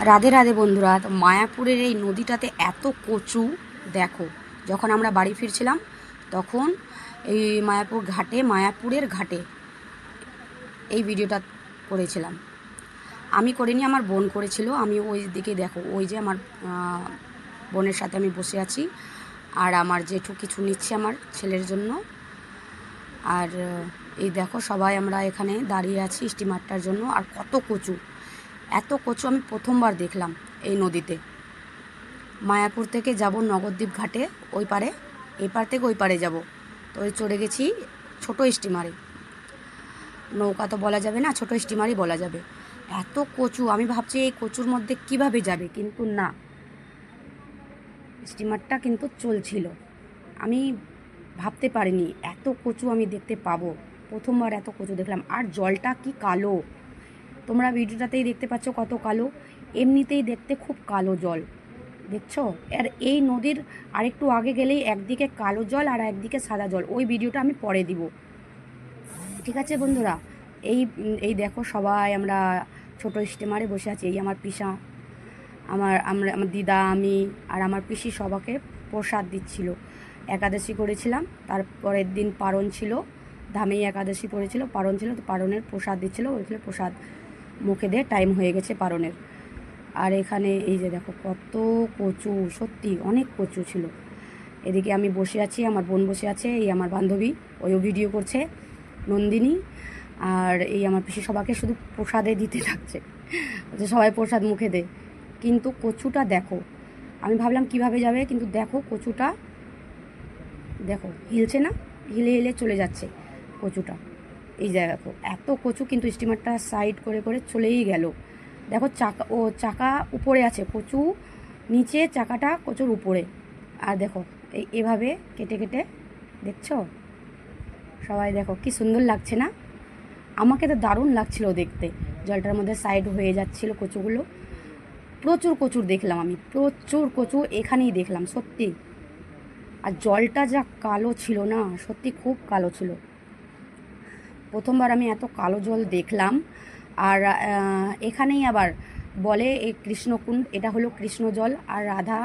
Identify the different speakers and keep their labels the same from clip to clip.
Speaker 1: রাধে রাধে বন্ধুরা মায়াপুরের এই নদীটাতে এত কচু, দেখো, যখন আমরা বাড়ি ফিরছিলাম, তখন এই মায়াপুর ঘাটে, মায়াপুরের ঘাটে এই ভিডিওটা করেছিলাম। আমি করিনি, আমার বোন করেছিল, আমি ওই দিকে দেখো, ওই যে আমার বোনের সাথে আমি বসে আছি, আর আমার জেঠু কিছু নিচ্ছে আমার ছেলের জন্য। আর এই দেখো, সবাই আমরা এখানে দাঁড়িয়ে আছি, স্টিমারটার জন্য, আর কত কচু। এত কচু আমি প্রথমবার দেখলাম এই নদীতে। মায়াপুর থেকে যাব নগরদ্বীপ ঘাটে, ওই পারে, এই পার থেকে ওই পারে যাব। তো ওই চড়ে গেছি ছোট স্টিমারে। নৌকা তো বলা যাবে না, ছোট স্টিমারই বলা যাবে। এত কচু, আমি ভাবছি এই কচুর মধ্যে কীভাবে যাবে, কিন্তু না। স্টিমারটা কিন্তু চলছিল। আমি ভাবতে পারিনি, এত কচু আমি দেখতে পাবো। প্রথমবার এত কচু দেখলাম। আর জলটা কি কালো! তোমরা ভিডিওটাতেই দেখতে পাচ্ছ কত কালো। এমনিতেই দেখতে খুব কালো জল, দেখছ? আর এই নদীর আরেকটু আগে গেলেই একদিকে কালো জল আর একদিকে সাদা জল। ওই ভিডিওটা আমি পরে দিব। ঠিক আছে বন্ধুরা? এই এই দেখো সবাই, আমরা ছোট স্টিমারে বসে আছি। এই আমার পিসা, আমার, আমরা, আমার দিদা, আমি আর আমার পিসি সবাকে প্রসাদ দিচ্ছিল। একাদশী করেছিলাম, তারপরের দিন পারণ ছিল। ধামেই একাদশী পড়েছিল, পারণ ছিল, তো পারণের প্রসাদ দিচ্ছিল ওইখানে প্রসাদ। মুখে দিয়ে টাইম হয়ে গেছে পারণের আর এখানে এই যে দেখো, কত কচু, সত্যি অনেক কচু ছিল। এদিকে আমি বসে আছি, আমার বোন বসে আছে, এই আমার বান্ধবী, ওইও ভিডিও করছে, নন্দিনী। আর এই আমার পিসি সবাইকে শুধু প্রসাদে দিতে থাকছে বলছে সবাই প্রসাদ মুখে দে কিন্তু কচুটা দেখো, আমি ভাবলাম কীভাবে যাবে, কিন্তু দেখো কচুটা, দেখো, হিলছে না? হিলে হিলে চলে যাচ্ছে কচুটা। এই জায়গা এত কচু কিন্তু স্টিমারটা সাইড করে করে চলেই গেল। দেখো চাকা, ও চাকা উপরে আছে, কচু নিচে, চাকাটা কচুর উপরে। আর দেখো, এই এভাবে কেটে কেটে, দেখছ? সবাই দেখো, কি সুন্দর লাগছে না? আমাকে তো দারুণ লাগছিল দেখতে। জলটার মধ্যে সাইড হয়ে যাচ্ছিল কচুগুলো। প্রচুর কচুর দেখলাম আমি, প্রচুর কচু এখানেই দেখলাম, সত্যি। আর জলটা যা কালো ছিল না, সত্যি খুব কালো ছিল। প্রথমবার আমি এত কালো জল দেখলাম। আর এখানেই আবার বলে এই কৃষ্ণকুণ্ড, এটা হলো কৃষ্ণ জল আর রাধা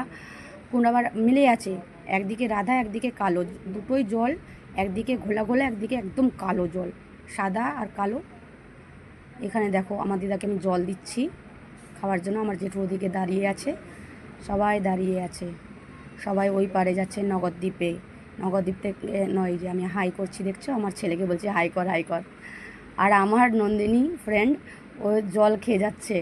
Speaker 1: কুণ্ড আবার মিলে আছে। একদিকে রাধা, একদিকে কালো, দুটোই জল, একদিকে ঘোলা ঘোলা, একদিকে একদম কালো জল, সাদা আর কালো। এখানে দেখো আমার দিদাকে আমি জল দিচ্ছি, খাওয়ার জন্য আমার জেঠু ওদিকে দাঁড়িয়ে আছে, সবাই দাঁড়িয়ে আছে, সবাই ওই পারে যাচ্ছে নগরদ্বীপে নগরদ্বীপ থেকে নয় যে আমি হাই করছি, দেখছ? আমার ছেলেকে বলছি হাই কর হাই কর। আর আমার নন্দিনী ফ্রেন্ড ও জল খেয়ে যাচ্ছে।